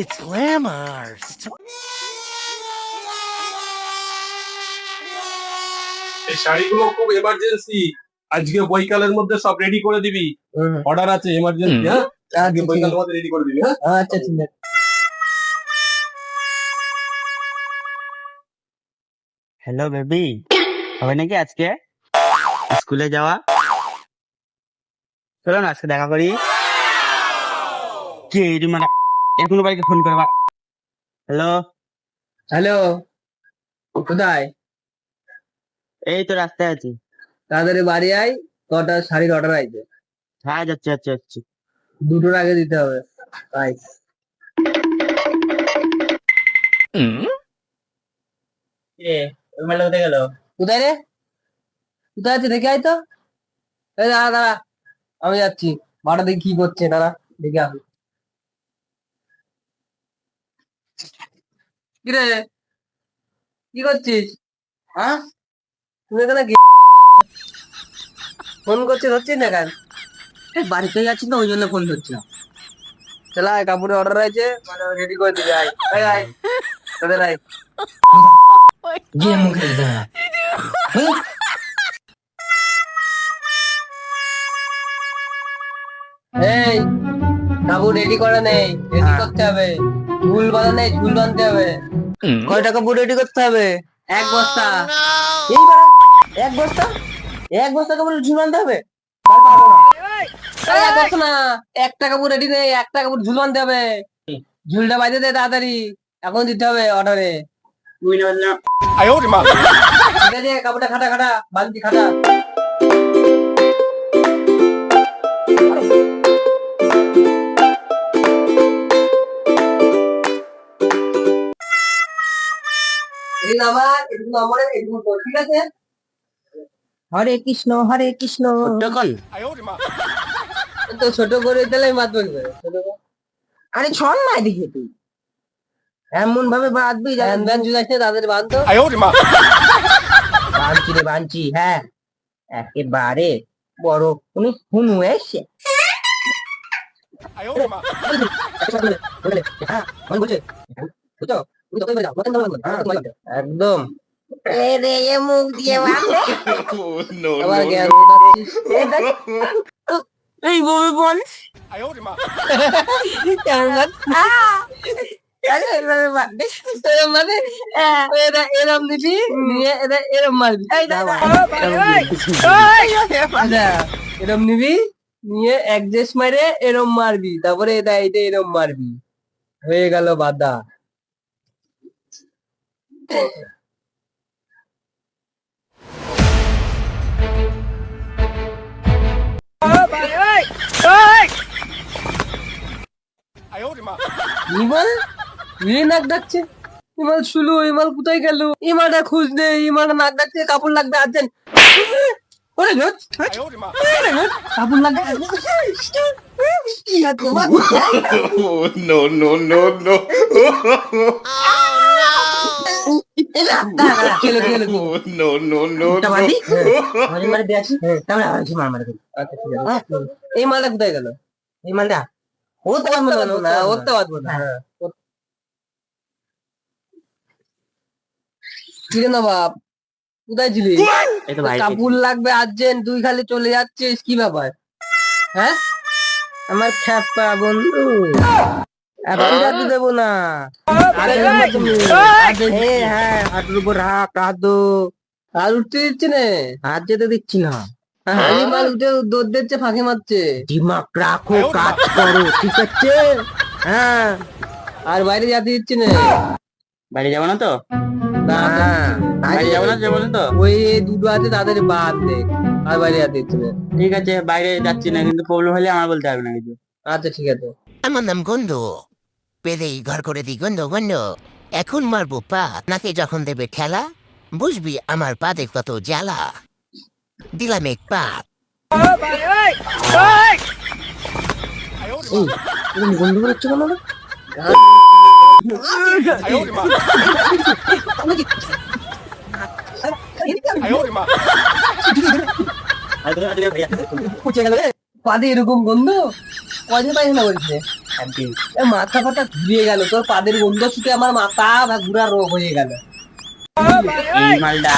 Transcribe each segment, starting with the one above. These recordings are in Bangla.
It's glamour. এই শাড়িগুলো খুব এমার্জেন্সি আজকে বৈকালের মধ্যে সব রেডি করে দিবি। অর্ডার আছে এমার্জেন্সি হ্যাঁ? আজকে বৈকালের মধ্যে রেডি করে দিবি হ্যাঁ? আচ্ছা ঠিক আছে। হ্যালো বেবি হবে নাকি আজকে? স্কুলে যাওয়া? চলো না আজকে দেখা করি। কে এটি বাড়িকে ফোন করবা। হ্যালো হ্যালো কোথায়? এই তো রাস্তায় আছি। তাড়াতাড়ি বাড়ি আয় কটা শাড়ির অর্ডার আছে হ্যাঁ যাচ্ছি যাচ্ছি যাচ্ছি। দুটোর আগে দিতে হবে। তাই কোথায় গেল? কোথায় রে? কোথায় আছে দেখে আয় তো। এই দাঁড়া দাঁড়া। আমি যাচ্ছি। মাটা দেখি কি করছে? দাঁড়া দেখে আসি। কি রে কি করছিস? হ্যাঁ? তুমি এখানে ফোন করছিস? হচ্ছিস না কেন? বাড়িতে যাচ্ছি তো ওই জন্য ফোন করছিলাম চলা কাপড়ের অর্ডার আছে মানে রেডি করে দিবি আয়। আয় আয়। তোদের আয়। গিয়ে মুখে দিতে হবে। এই কাপড় রেডি করা নেই রেডি করতে হবে। ঝুল বাঁধা নেই ঝুল বাঁধতে হবে। কয় টাকা পুরো রেডি করতে হবে? এক বস্তা। এই এক বস্তা? এক বস্তা কাপড় ঝুল বাঁধতে হবে? পারব না। এই, এক বস্তা না। এক টাকা পুরো রেডি নেই এক টাকা পুরো ঝুল বাঁধতে হবে। ঝুলটা বাইরে দে তাড়াতাড়ি। এখন দিতে হবে অর্ডারে ঠিক আছে কাপড়টা খাটা খাটা বালতি খাটা। তোর, ঠিক আছে? হরে কৃষ্ণ হরে কৃষ্ণ। তখন তো ছোট করে দিলে করে। আরে ছন না এদিকে তুই। এমন ভাবে বাঁধবি জুলাইছে তাদের বাঁধতো বাঁধছি রে বাঁধছি হ্যাঁ। একেবারে বড় উনি হুনু এসে। হ্যাঁ, একদম মুখ দিয়ে। এই বমি বল এরম মানে এরা এরম দিবি নিয়ে এরা এরম মারবি এরম নিবি নিয়ে অ্যাডজাস্ট মারে এরম মারবি তারপরে এটা এটা এরম মারবি হয়ে গেল বাদা ইমাল? ইয়ে নাক ডাকছে। ইমাল শুলু ইমাল কোথায় গেল? ইমালটা খুঁজ নে ইমালটা নাক ডাকছে কাপড় লাগবে আর্জেন্ট ওরে লোট কাপড় লাগবে কি হাত তোমার no এই মালটা কোথায় গেল? এই মালটা? ও তো বাঁধবো না ও তো বাঁধবো না। ঠিক না বাপ কোথায় ছিলি? কাপড় লাগবে আর্জেন্ট তুই খালি চলে যাচ্ছিস কি ব্যাপার? হ্যাঁ? আমার খ্যাপা বন্ধু। এখন দেবো না। হ্যাঁ হাঁটুর উপর হাত কাঁদো আর উঠতে দিচ্ছে না হাত যেতে দিচ্ছি না। এই উঠে দৌড় দিচ্ছে ফাঁকি মারছে। দিমাগ রাখো কাজ করো ঠিক আছে? হ্যাঁ আর বাইরে যেতে দিচ্ছে না। বাড়ি যাব না তো? না, যাব না যাব না। তো? ওই দুটো আছে তাদের বাদ দেখ আর বাইরে যেতে দিচ্ছে না। ঠিক আছে বাইরে যাচ্ছি না কিন্তু প্রবলেম হলে আমার বলতে হবে না কিছু। আচ্ছা ঠিক আছে। আমার নাম গন্ধ পেদেই ঘর করে দি গন্ধ গন্ধ এখন মারবো পা নাকে যখন দেবে খেলা বুঝবি আমার পাতে কত জ্বালা দিলাম এক পা কেন রে? এরকম গন্ধ কদিন পাইছে না বলছে মাথা ফাটা ঘুরিয়ে গেল তোর পাদের গন্ধ ছুটে আমার মাথা ঘুরা রোগ হয়ে গেল। এই মালটা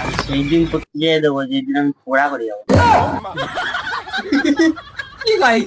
আমি সেই দিন করতে যেয়ে দেবো যেদিন আমি খোড়া করে যাব। কি ভাই?